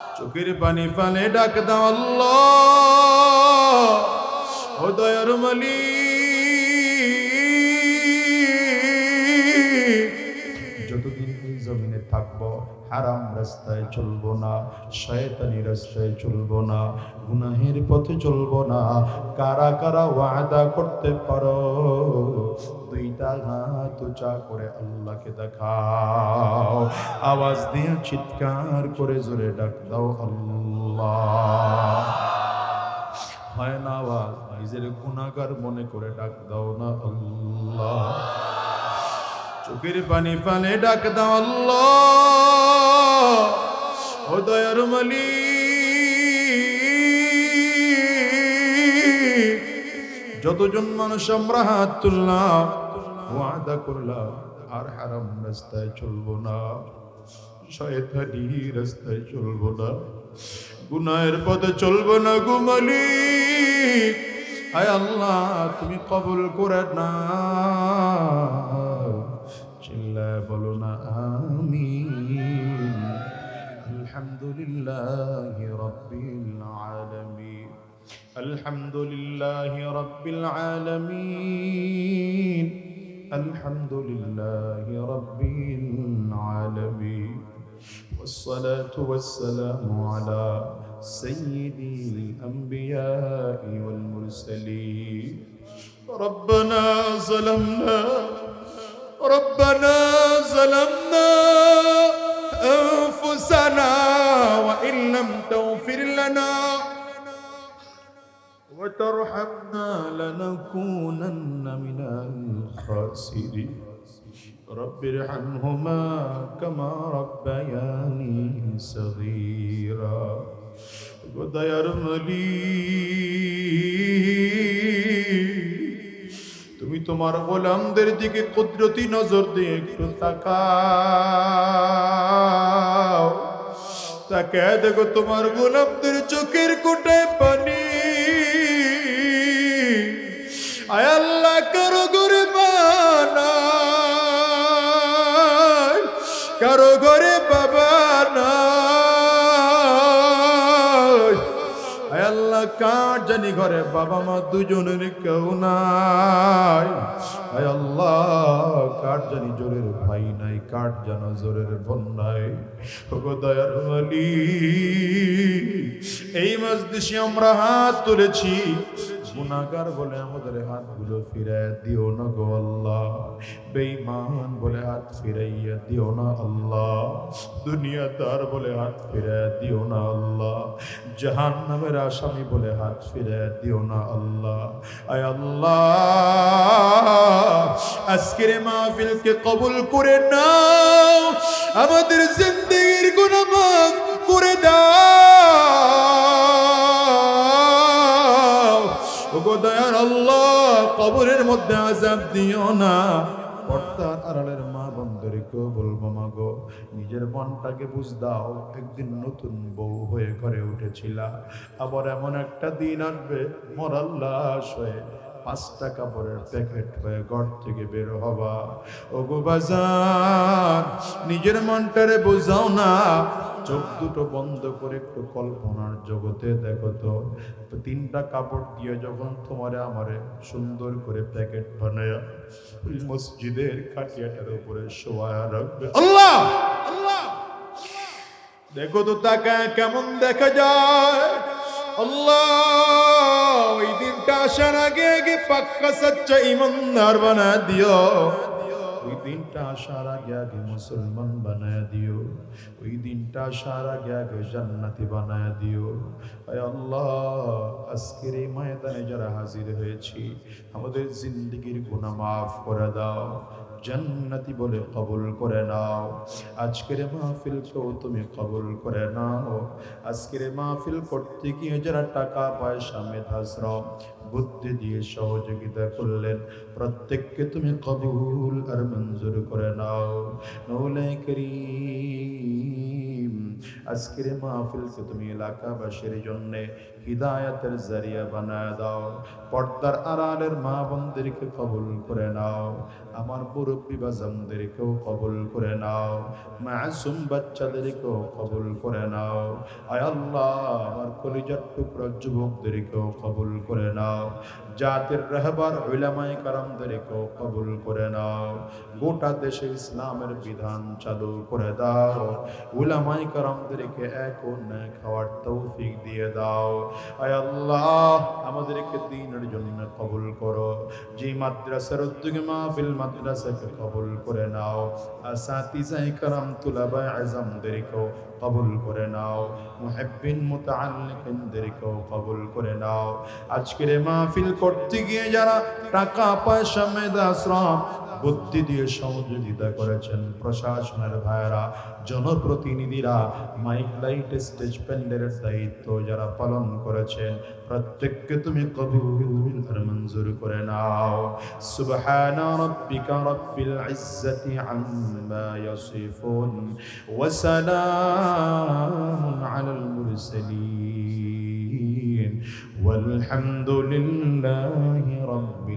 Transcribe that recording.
চোখের পানি ফালে ডাক দাও আল্লাহ। দয়ার মালি যতদিন এই জমিনে থাকব, হারাম রাস্তায় চলবো না, শয়তানি রাস্তায় চলবো না, গুনাহের পথে চলবো না, কারা কারা ওয়াদা করতে পারো? দুইটা হাত করে আল্লাহকে দেখাও। আওয়াজ দিয়ে চিৎকার করে জোরে ডাক দাও আল্লাহ। হয় না আওয়াজ নিজের গুণাগার মনে করে ডাক দাও না আল্লাহ। চোখের পানি ফালে ডাক দাও আল্লাহ। ও দয়ার মালি যতজন মানুষ আমরা হাত তুললাম ওয়াদা করলাম, আর হারাম রাস্তায় চলবো না। শয়তানি রাস্তায় চলবো না। গুনাহের পথে চলবো না গুমালি আয় আল্লাহ, তুমি কবুল করে না চিল্লায় বলো না, আমিন। আলহামদুলিল্লাহ রব্বিল আলামিন। আলহামদুলিল্লাহ রব্বিল আলামিন। الحمد لله رب العالمين والصلاة والسلام على سيدي الأنبياء والمرسلين. ربنا ظلمنا ربنا ظلمنا أنفسنا وترحمنا لنكونن من الخاسرين رب ارحمهما كما ربياني صغيرا ودير তুমি তোমার গোলামদের দিকে কুদরতি নজর দিয়ে একটু তাকাও তাকে দেখো তোমার গোলামদের চোখের কোটায় পানি কারও ঘরে বাবা না আল্লাহ, কার জানি ঘরে বাবা মা দুজনের কেউ নাই। আল্লাহ, কার জানি জোরের জোরের এই আমরা হাত তুলেছি। গুনাগার বলে আমাদের হাতগুলো ফিরায় দিও না গো আল্লাহ। বেঈমান বলে হাত ফিরাইয়া দিও না আল্লাহ। দুনিয়াদার বলে হাত ফিরায় দিও না আল্লাহ। জাহান নামের আসামি বলে হাত ফিরায় দিও না আল্লাহ। আয় আল্লাহ, আজকের মাহফিলকে কবুল করে নাও। আমাদের জিন্দগির গুনাহ মাফ দয়ার আল্লাহ, কবরের মধ্যে আজাব দিও না। আড়ালের মা বলব, মা গো, নিজের মনটাকে বুঝ দাও, একদিন নতুন বউ হয়ে ঘরে আবার এমন একটা দিন আসবে মরাল্লাস হয়ে পাঁচটা কাপড়ের প্যাকেট হয়ে ঘর থেকে বের হবা। ও গো বাজার নিজের মনটারে বোঝাও না চোখ দুটো বন্ধ করে একটু কল্পনার জগতে দেখো তো। তিনটা কাপড় দিয়ে যখন তোমারে আমারে সুন্দর করে প্যাকেট বানায় মসজিদের খাটিয়াটার উপরে শোয়া রাখবে। আল্লাহ! আল্লাহ! দেখো তো তাকায় কেমন দেখা যায়। আল্লাহ ওই দিনটা আসার আগে আগে পাক্কা সচ্চা ইমানদার বানা দিও। দিনটা আসার আগে মুসলমান বানায় দিও। ওই দিনটা আসার আগে আগে জান্নাতি বানায় দিও। আল্লাহ, আজকের এই ময়দানে যারা হাজির হয়েছি, আমাদের জিন্দগির গুনাহ মাফ করে দাও। জান্নাতি বলে কবুল করে নাও। আজকের মাহফিল মাহফিলকেও তুমি কবুল করে নাও। আজকের মাহফিল করতে গিয়ে যারা টাকা পয়সা মেধাশ্রম বুদ্ধি দিয়ে সহযোগিতা করলেন। প্রত্যেককে তুমি কবুল আর মঞ্জুর করে নাও। করিম, আজকের মাহফিলকে তুমি এলাকাবাসীর জন্য হিদায়াতের জারিয়া বানায় দাও। পর্দার আড়ালের মা বন্দিরকে কবুল করে নাও। আমার মুরব্বী বাজামদেরকেও কবুল করে নাও। মাসুম বাচ্চাদেরকেও কবুল করে নাও। আয় আল্লাহ, আমার কলিজার টুকরা যুবকদেরকেও কবুল করে নাও। জাতির রাহবার উলামায়ে কারামদেরকেও কবুল করে নাও, গোটা দেশে ইসলামের বিধান চালু করে দাও, উলামায়ে কারামদেরকে এক ও ন্যাক হওয়ার তৌফিক দিয়ে দাও। আয় আল্লাহ, আমাদেরকে দিনের জন্য কবুল করো, যে মাদ্রাসার উদ্যোগে মাহফিল মাদ্রাসাকে কবুল করে নাও। আসাতিজাই কারাম তুলাবা আজমদেরকেও কবুল করে নাও। মুহাব্বিন মুতাআল্লিকিনদেরকেও কবুল করে নাও। আজকের মাহফিল করতে গিয়ে যারা টাকা পয়সা মেধা, শ্রম বুদ্ধি দিয়ে সহযোগিতা করেছেন প্রশাসনের ভাইয়েরা জনপ্রতিনিধিরা মাইক লাইট স্টেজ প্যান্ডেলের দায়িত্ব যারা পালন করেছেন প্রত্যেককে তুমি কবুল আর মঞ্জুর করে নাও সুবহান রাব্বিকা রাব্বিল ইজ্জাতি আম্মা ইয়াসিফুন ওয়া সালামুন আলাল মুরসালিন والحمد لله رب